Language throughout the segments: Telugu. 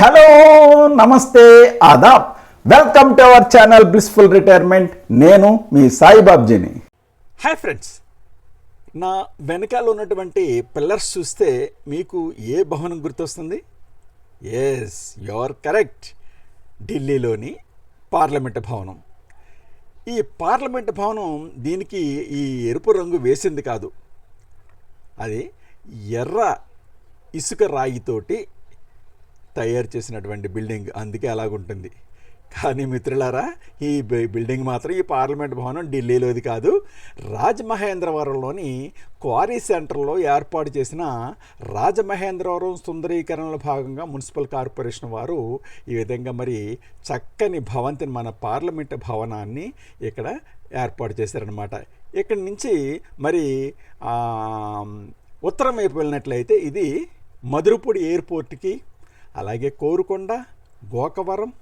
హలో నమస్తే Aadab. Welcome to our channel blissful retirement. నేను మీ సాయిబాబ్జీని. హాయ్ ఫ్రెండ్స్ నా వెనకాల ఉన్నటువంటి పిల్లర్స్ చూస్తే మీకు ఏ భవనం గుర్తొస్తుంది? ఎస్ యువర్ కరెక్ట్ ఢిల్లీలోని పార్లమెంట్ భవనం. ఈ పార్లమెంట్ భవనం దీనికి ఈ ఎరుపు రంగు వేసింది కాదు. అది ఎర్ర ఇసుక రాయితోటి తయారు చేసినటువంటి బిల్డింగ్ అందుకే అలాగుంటుంది. కానీ మిత్రులారా ఈ బి- బిల్డింగ్ మాత్రం ఈ పార్లమెంట్ భవనం ఢిల్లీలోది కాదు. రాజమహేంద్రవరంలోని క్వారీ సెంటర్లో ఏర్పాటు చేసిన రాజమహేంద్రవరం సుందరీకరణలో భాగంగా మున్సిపల్ కార్పొరేషన్ వారు ఈ విధంగా మరి చక్కని భవంతిని మన పార్లమెంట్ భవనాన్ని ఇక్కడ ఏర్పాటు చేశారనమాట ఇక్కడి నుంచి మరి ఉత్తరం వైపు వెళ్ళినట్లయితే ఇది మధురపూడి ఎయిర్పోర్ట్కి అలాగే కోరుకొండ గోకవరం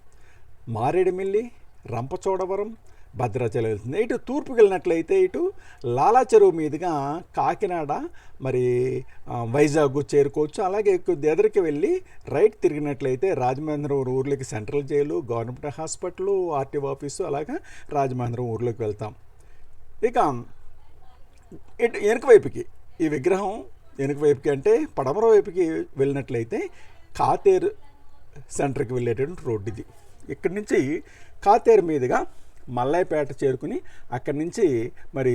మారేడుమిల్లి రంపచోడవరం భద్రాచలం వెళ్తుంది. ఇటు తూర్పుకి వెళ్ళినట్లయితే ఇటు లాలా చెరువు మీదుగా కాకినాడ మరి వైజాగ్ చేరుకోవచ్చు. అలాగే కొద్ది ఎదరికి వెళ్ళి రైట్ తిరిగినట్లయితే రాజమహేంద్రవరం ఊర్లోకి central jail government hospital RTO office అలాగా రాజమహేంద్రం ఊర్లోకి వెళ్తాం. ఇక ఇటు వెనుక వైపుకి ఈ విగ్రహం వెనుక వైపుకి అంటే పడమర వైపుకి వెళ్ళినట్లయితే కాతేరు సెంటర్కి వెళ్ళేటటువంటి రోడ్డు ఇది. ఇక్కడి నుంచి కాతేరు మీదుగా మల్లాయపేట చేరుకుని అక్కడి నుంచి మరి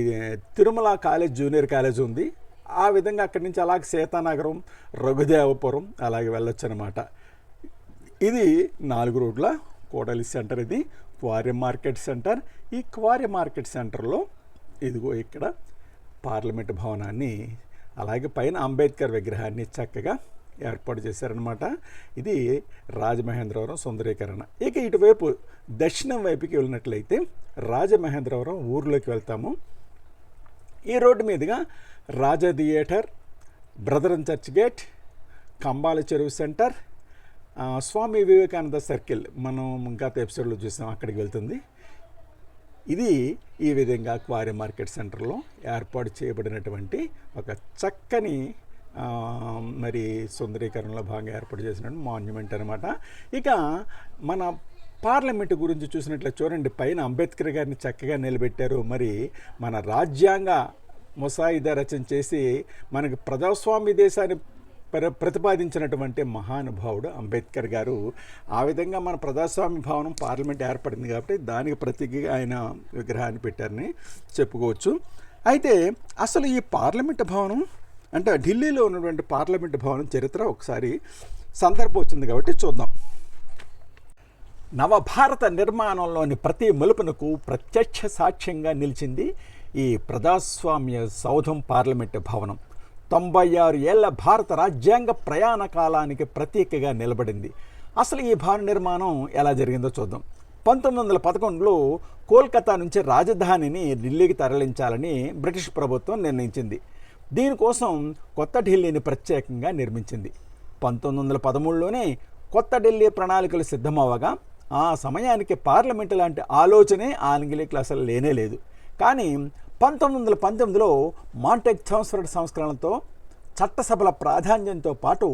తిరుమల కాలేజ్ జూనియర్ కాలేజ్ ఉంది. ఆ విధంగా అక్కడి నుంచి అలాగే సీతానగరం రఘుదేవపురం అలాగే వెళ్ళొచ్చు అనమాట ఇది నాలుగు రోడ్ల కోడలి సెంటర్ ఇది. Quarry market centre. ఈ క్వారీ మార్కెట్ సెంటర్లో ఇదిగో ఇక్కడ పార్లమెంట్ భవనాన్ని అలాగే పైన అంబేద్కర్ విగ్రహాన్ని చక్కగా ఏర్పాటు చేశారనమాట ఇది రాజమహేంద్రవరం సుందరీకరణ. ఇక ఇటువైపు దక్షిణం వైపుకి వెళ్ళినట్లయితే రాజమహేంద్రవరం ఊర్లోకి వెళ్తాము. ఈ రోడ్డు మీదుగా Raja theatre brother and church gate Kambala Cheruvu centre Swami Vivekananda circle. మనం గత ఎపిసోడ్లో చూసాం అక్కడికి వెళ్తుంది. ఇది ఈ విధంగా క్వారీ మార్కెట్ సెంటర్లో ఏర్పాటు చేయబడినటువంటి ఒక చక్కని మరి సుందరీకరణలో భాగంగా ఏర్పాటు చేసిన మాన్యుమెంట్ అనమాట ఇక మన పార్లమెంట్ గురించి చూసినట్లు చూడండి పైన అంబేద్కర్ గారిని చక్కగా నిలబెట్టారు. మరి మన రాజ్యాంగ ముసాయిదా రచన చేసి మనకి ప్రజాస్వామ్య దేశాన్ని ప్ర ప్రతిపాదించినటువంటి మహానుభావుడు అంబేద్కర్ గారు. ఆ విధంగా మన ప్రజాస్వామ్య భవనం పార్లమెంట్ ఏర్పడింది కాబట్టి దానికి ప్రతిగా ఆయన విగ్రహాన్ని పెట్టారని చెప్పుకోవచ్చు. అయితే అసలు ఈ పార్లమెంట్ భవనం అంటే ఢిల్లీలో ఉన్నటువంటి పార్లమెంట్ భవనం చరిత్ర ఒకసారి సందర్భం వచ్చింది కాబట్టి చూద్దాం. నవభారత నిర్మాణంలోని ప్రతి మలుపునకు ప్రత్యక్ష సాక్ష్యంగా నిలిచింది ఈ ప్రజాస్వామ్య సౌధం పార్లమెంటు భవనం. తొంభై ఆరు ఏళ్ళ భారత రాజ్యాంగ ప్రయాణ కాలానికి ప్రతీకగా నిలబడింది. అసలు ఈ భవన నిర్మాణం ఎలా జరిగిందో చూద్దాం. పంతొమ్మిది వందల పదకొండులో కోల్కతా నుంచి రాజధానిని ఢిల్లీకి తరలించాలని బ్రిటిష్ ప్రభుత్వం నిర్ణయించింది. దీనికోసం కొత్త ఢిల్లీని ప్రత్యేకంగా నిర్మించింది. పంతొమ్మిది వందల పదమూడులోనే కొత్త ఢిల్లీ ప్రణాళికలు సిద్ధమవగా ఆ సమయానికి పార్లమెంటు లాంటి ఆలోచనే ఆంగ్లేయులకు అసలు లేనే లేదు. కానీ పంతొమ్మిది వందల పంతొమ్మిదిలో మాంటెక్ థామ్స్ఫర్డ్ సంస్కరణలతో చట్టసభల ప్రాధాన్యంతో పాటు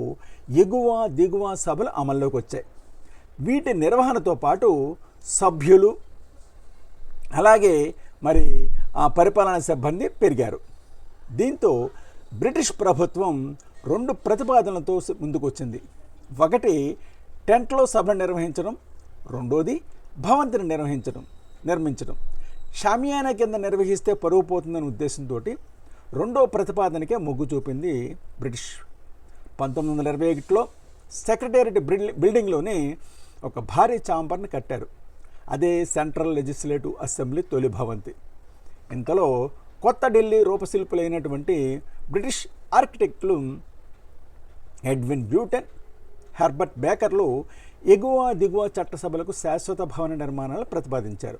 ఎగువ దిగువ సభలు అమల్లోకి వచ్చాయి వీటి నిర్వహణతో పాటు సభ్యులు అలాగే మరి ఆ పరిపాలనా సిబ్బంది పెరిగారు. దీంతో బ్రిటిష్ ప్రభుత్వం రెండు ప్రతిపాదనలతో ముందుకొచ్చింది. ఒకటి టెంట్లో సభ నిర్వహించడం రెండోది భవంతిని నిర్వహించడం నిర్మించడం. షామియానా కింద నిర్వహిస్తే పరువు పోతుందనే ఉద్దేశంతో రెండో ప్రతిపాదనకే మొగ్గు చూపింది బ్రిటిష్. పంతొమ్మిది వందల ఇరవై ఒకటిలో సెక్రటేరియట్ బిల్డింగ్లోని బిల్డింగ్లోనే ఒక భారీ చాంబర్ని కట్టారు. అదే సెంట్రల్ లెజిస్లేటివ్ అసెంబ్లీ తొలి భవంతి. ఇంతలో కొత్త ఢిల్లీ రూపశిల్పులైనటువంటి బ్రిటిష్ ఆర్కిటెక్టులు ఎడ్విన్ బ్యూటన్ హెర్బర్ట్ బేకర్లు ఎగువ దిగువ చట్టసభలకు శాశ్వత భవన నిర్మాణాలు ప్రతిపాదించారు.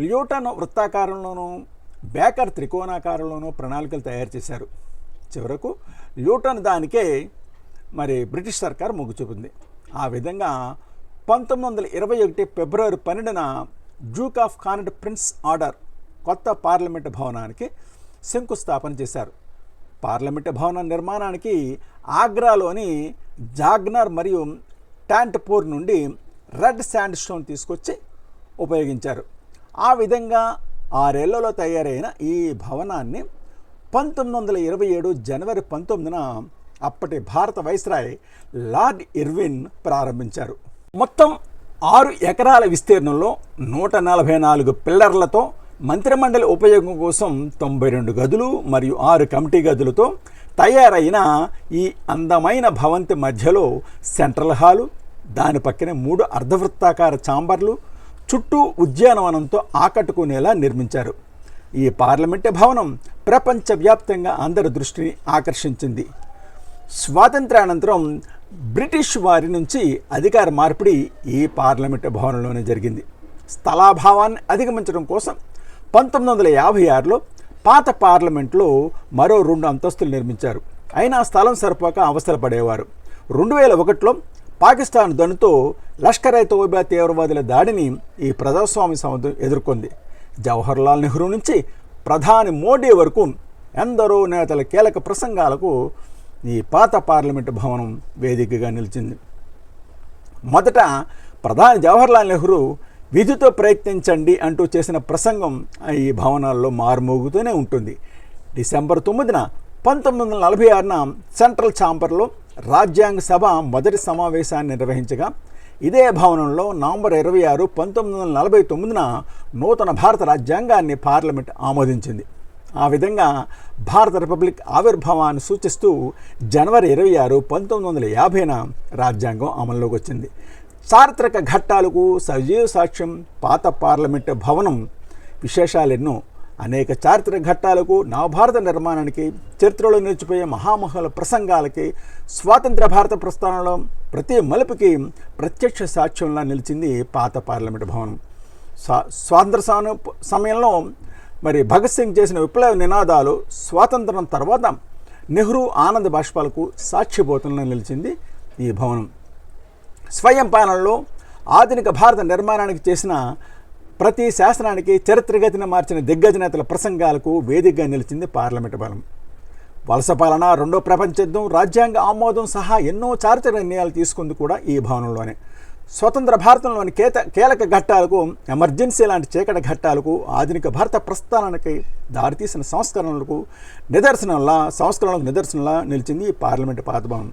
ల్యూటన్ వృత్తాకారంలోనూ బేకర్ త్రికోణాకారంలోనూ ప్రణాళికలు తయారు చేశారు. చివరకు ల్యూటన్ దానికే మరి బ్రిటిష్ సర్కార్ మొగ్గు చూపింది. ఆ విధంగా పంతొమ్మిది వందల ఇరవై ఒకటి ఫిబ్రవరి పన్నెండున Duke of Connaught Prince Arthur కొత్త పార్లమెంటు భవనానికి శంకుస్థాపన చేశారు. పార్లమెంటు భవన నిర్మాణానికి ఆగ్రాలోని జాగ్నర్ మరియు ట్యాంట్పూర్ నుండి రెడ్ శాండ్ స్టోన్ తీసుకొచ్చి ఉపయోగించారు. ఆ విధంగా ఆరేళ్ళలో తయారైన ఈ భవనాన్ని పంతొమ్మిది వందల ఇరవై ఏడు జనవరి పంతొమ్మిదిన అప్పటి భారత వైస్రాయ్ లార్డ్ ఇర్విన్ ప్రారంభించారు. మొత్తం ఆరు ఎకరాల విస్తీర్ణంలో నూట నలభై నాలుగు పిల్లర్లతో మంత్రిమండలి ఉపయోగం కోసం తొంభై రెండు గదులు మరియు ఆరు కమిటీ గదులతో తయారైన ఈ అందమైన భవంతి మధ్యలో సెంట్రల్ హాలు దాని పక్కనే మూడు అర్ధవృత్తాకార చాంబర్లు చుట్టూ ఉద్యానవనంతో ఆకట్టుకునేలా నిర్మించారు. ఈ పార్లమెంటు భవనం ప్రపంచవ్యాప్తంగా అందరి దృష్టిని ఆకర్షించింది. స్వాతంత్రానంతరం బ్రిటిష్ వారి నుంచి అధికార మార్పిడి ఈ పార్లమెంటు భవనంలోనే జరిగింది. స్థలాభావాన్ని అధిగమించడం కోసం పంతొమ్మిది వందల యాభై ఆరులో పాత పార్లమెంట్లో మరో రెండు అంతస్తులు నిర్మించారు. అయినా స్థలం సరిపోక అవసరపడేవారు రెండు వేల ఒకటిలో పాకిస్తాన్ దనుతో లష్కర్ తోబా తీవ్రవాదుల దాడిని ఈ ప్రజాస్వామ్య సమితి ఎదుర్కొంది. జవహర్లాల్ నెహ్రూ నుంచి ప్రధాని మోడీ వరకు ఎందరో నేతల కీలక ప్రసంగాలకు ఈ పాత పార్లమెంటు భవనం వేదికగా నిలిచింది. మొదట ప్రధాని జవహర్లాల్ నెహ్రూ విధితో ప్రయత్నించండి అంటూ చేసిన ప్రసంగం ఈ భవనాల్లో మారుమోగుతూనే ఉంటుంది. డిసెంబర్ తొమ్మిదిన పంతొమ్మిది వందల నలభై ఆరున సెంట్రల్ ఛాంబర్లో రాజ్యాంగ సభ మొదటి సమావేశాన్ని నిర్వహించగా ఇదే భవనంలో నవంబర్ ఇరవై ఆరు పంతొమ్మిది వందల నలభై తొమ్మిదిన నూతన భారత రాజ్యాంగాన్ని పార్లమెంట్ ఆమోదించింది. ఆ విధంగా భారత రిపబ్లిక్ ఆవిర్భావాన్ని సూచిస్తూ జనవరి ఇరవై ఆరు పంతొమ్మిది వందల యాభైన రాజ్యాంగం అమల్లోకి వచ్చింది. చారిత్రక ఘట్టాలకు సజీవ సాక్ష్యం పాత పార్లమెంటు భవనం విశేషాలెన్నో. అనేక చారిత్రక ఘట్టాలకు నవభారత నిర్మాణానికి చరిత్రలో నిలిచిపోయే మహామహుల ప్రసంగాలకి స్వాతంత్ర భారత ప్రస్థానంలో ప్రతి మలుపుకి ప్రత్యక్ష సాక్ష్యంలా నిలిచింది పాత పార్లమెంటు భవనం. స్వా స్వాతంత్ర సమయంలో మరి భగత్ సింగ్ చేసిన విప్లవ నినాదాలు స్వాతంత్రం తర్వాత నెహ్రూ ఆనంద్ బాష్పాలకు సాక్ష్యబోతంలో నిలిచింది ఈ భవనం. స్వయం పాలనలో ఆధునిక భారత నిర్మాణానికి చేసిన ప్రతి శాసనానికి చరిత్రగతిని మార్చిన దిగ్గజ నేతల ప్రసంగాలకు వేదికగా నిలిచింది పార్లమెంటు బలం. వలస పాలన రెండో ప్రపంచ యుద్ధం రాజ్యాంగ ఆమోదం సహా ఎన్నో చారిత్రక నిర్ణయాలు తీసుకుంది కూడా ఈ భవనంలోనే. స్వతంత్ర భారతంలోని కేత కీలక ఘట్టాలకు ఎమర్జెన్సీ లాంటి చీకటి ఘట్టాలకు ఆధునిక భారత ప్రస్థానానికి దారితీసిన సంస్కరణలకు నిదర్శనంలా సంస్కరణలకు నిదర్శనంలా నిలిచింది ఈ పార్లమెంటు పాత భవనం.